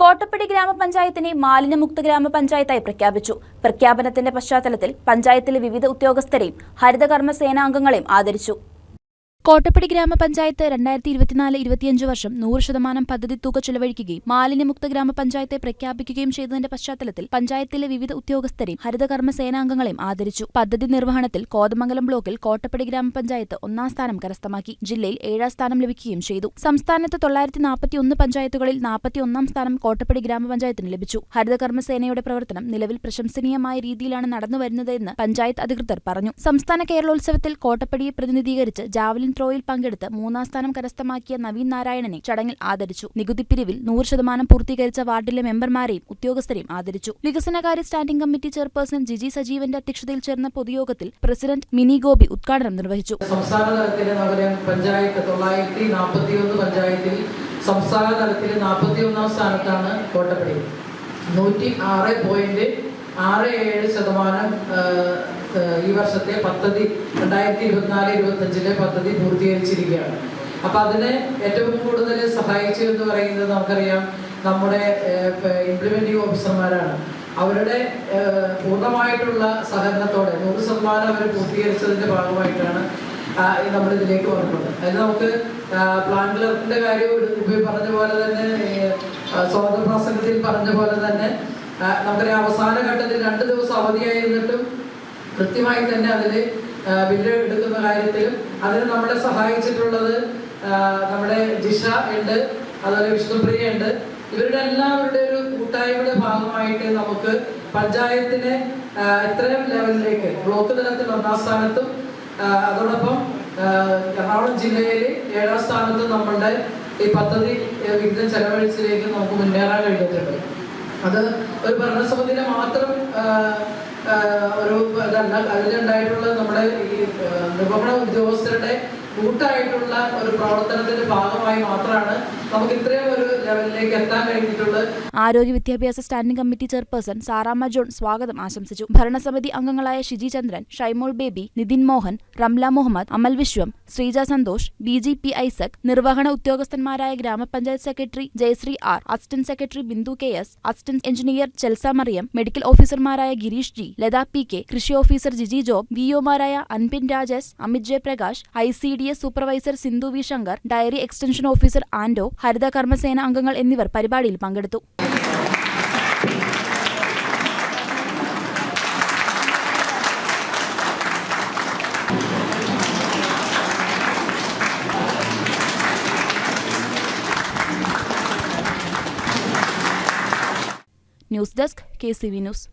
കോട്ടപ്പടി ഗ്രാമപഞ്ചായത്തിനെ മാലിന്യമുക്ത ഗ്രാമപഞ്ചായത്തായി പ്രഖ്യാപിച്ചു. പ്രഖ്യാപനത്തിന്റെ പശ്ചാത്തലത്തിൽ പഞ്ചായത്തിലെ വിവിധ ഉദ്യോഗസ്ഥരെയും ഹരിതകർമ്മ സേനാംഗങ്ങളെയും ആദരിച്ചു. കോട്ടപ്പടി ഗ്രാമപഞ്ചായത്ത് രണ്ടായിരത്തി ഇരുപത്തിനാല് ഇരുപത്തിയഞ്ച് വർഷം നൂറ് ശതമാനം പദ്ധതി തുക ചെലവഴിക്കുകയും മാലിന്യമുക്ത ഗ്രാമപഞ്ചായത്തെ പ്രഖ്യാപിക്കുകയും ചെയ്തതിന്റെ പശ്ചാത്തലത്തിൽ പഞ്ചായത്തിലെ വിവിധ ഉദ്യോഗസ്ഥരെയും ഹരിതകർമ്മ സേനാംഗങ്ങളെയും ആദരിച്ചു. പദ്ധതി നിർവഹണത്തിൽ കോതമംഗലം ബ്ലോക്കിൽ കോട്ടപ്പടി ഗ്രാമപഞ്ചായത്ത് ഒന്നാം സ്ഥാനം കരസ്ഥമാക്കി. ജില്ലയിൽ ഏഴാം സ്ഥാനം ലഭിക്കുകയും ചെയ്തു. സംസ്ഥാനത്ത് തൊള്ളായിരത്തി നാൽപ്പത്തിയൊന്ന് പഞ്ചായത്തുകളിൽ നാൽപ്പത്തിയൊന്നാം സ്ഥാനം കോട്ടപ്പടി ഗ്രാമപഞ്ചായത്തിന് ലഭിച്ചു. ഹരിതകർമ്മ സേനയുടെ പ്രവർത്തനം നിലവിൽ പ്രശംസനീയമായ രീതിയിലാണ് നടന്നുവരുന്നതെന്ന് പഞ്ചായത്ത് അധികൃതർ പറഞ്ഞു. സംസ്ഥാന കേരളോത്സവത്തിൽ കോട്ടപ്പടിയെ പ്രതിനിധീകരിച്ച് ജാവലിൻ ത്രോയിൽ പങ്കെടുത്ത് മൂന്നാം സ്ഥാനം കരസ്ഥമാക്കിയ നവീൻ നാരായണനെ ചടങ്ങിൽ ആദരിച്ചു. നികുതി പിരിവിൽ നൂറ് ശതമാനം പൂർത്തീകരിച്ച വാർഡിലെ മെമ്പർമാരെയും ഉദ്യോഗസ്ഥരെയും ആദരിച്ചു. വികസനകാര്യ സ്റ്റാൻഡിംഗ് കമ്മിറ്റി ചെയർപേഴ്സൺ ജിജി സജീവന്റെ അധ്യക്ഷതയിൽ ചേർന്ന പൊതുയോഗത്തിൽ പ്രസിഡന്റ് മിനി ഗോപി ഉദ്ഘാടനം നിർവഹിച്ചു. സംസ്ഥാന പഞ്ചായത്ത് തൊള്ളായിരത്തി നാൽപ്പത്തി ഒന്ന് പഞ്ചായത്തിൽ തലത്തിൽ നാൽപ്പത്തി ഒന്നാം സ്ഥാനത്താണ് കോട്ടപ്പടി. നൂറ്റി ആറ് പോയിന്റ് ആറ് ഏഴ് ശതമാനം ഈ വർഷത്തെ പദ്ധതി രണ്ടായിരത്തി ഇരുപത്തിനാല് ഇരുപത്തഞ്ചിലെ പദ്ധതി പൂർത്തീകരിച്ചിരിക്കുകയാണ്. അപ്പൊ അതിനെ ഏറ്റവും കൂടുതൽ സഹായിച്ചു എന്ന് പറയുന്നത് നമുക്കറിയാം നമ്മുടെ ഇംപ്ലിമെന്റിംഗ് ഓഫീസർമാരാണ് അവരുടെ പൂർണമായിട്ടുള്ള സഹകരണത്തോടെ നൂറ് ശതമാനം അവർ പൂർത്തീകരിച്ചതിന്റെ ഭാഗമായിട്ടാണ് നമ്മൾ ഇതിലേക്ക് വന്നിട്ടുണ്ട് അതിൽ നമുക്ക് പ്ലാൻ ക്ലർക്കിന്റെ കാര്യം പറഞ്ഞ പോലെ തന്നെ സ്വാതന്ത്ര്യ പ്രസംഗത്തിൽ പറഞ്ഞ പോലെ തന്നെ നമുക്കറിയാം അവസാന ഘട്ടത്തിൽ രണ്ട് ദിവസം അവധിയായിരുന്നിട്ടും കൃത്യമായി തന്നെ അതിൽ ബില്ല് എടുക്കുന്ന കാര്യത്തിലും അതിന് നമ്മളെ സഹായിച്ചിട്ടുള്ളത് നമ്മുടെ ജിഷ ഉണ്ട് അതുപോലെ വിഷ്ണുപ്രിയ ഉണ്ട്. ഇവരുടെ എല്ലാവരുടെ ഒരു കൂട്ടായ്മയുടെ ഭാഗമായിട്ട് നമുക്ക് പഞ്ചായത്തിനെ ഇത്രയും ലെവലിലേക്ക് ബ്ലോക്ക് തലത്തിൽ ഒന്നാം സ്ഥാനത്തും അതോടൊപ്പം എറണാകുളം ജില്ലയിൽ ഏഴാം സ്ഥാനത്തും നമ്മളുടെ ഈ പദ്ധതി വിവിധ ചെലവഴിച്ചിലേക്ക് നമുക്ക് മുന്നേറാൻ കഴിഞ്ഞിട്ടുണ്ട്. അത് ഒരു ഭരണസമിതിയിലെ മാത്രം ഒരു ഇതല്ല അതിലുണ്ടായിട്ടുള്ള നമ്മുടെ ഈ നിർവഹണ ഉദ്യോഗസ്ഥരുടെ കൂട്ടായിട്ടുള്ള ഒരു പ്രവർത്തനത്തിന്റെ ഭാഗമായി മാത്രമാണ് ഒരു ലെവലിലേക്ക് എത്താൻ ആരോഗ്യ വിദ്യാഭ്യാസ standing committee chairperson Sarama John സ്വാഗതം ആശംസിച്ചു. ഭരണസമിതി അംഗങ്ങളായ ഷിജി ചന്ദ്രൻ ഷൈമോൾ ബേബി നിതിൻ മോഹൻ റംല മുഹമ്മദ് അമൽ വിശ്വം ശ്രീജ സന്തോഷ് ബി ജി പി ഐസക് നിർവഹണ ഉദ്യോഗസ്ഥന്മാരായ ഗ്രാമപഞ്ചായത്ത് secretary Jayasree R assistant secretary Bindu K S assistant engineer Chelsa Mariyam medical ഓഫീസർമാരായ Gireesh G Latha P K കൃഷി ഓഫീസർ ജിജി ജോബ് വി ഒമാരായ അൻപിൻ Rajesh Amith Jayaprakash I C D S supervisor Sindhu V Shankar dairy extension officer ആൻഡോ ഹരിത കർമ്മസേന അംഗങ്ങൾ എന്നിവർ പരിപാടിയിൽ പങ്കെടുത്തു. News desk K C V news.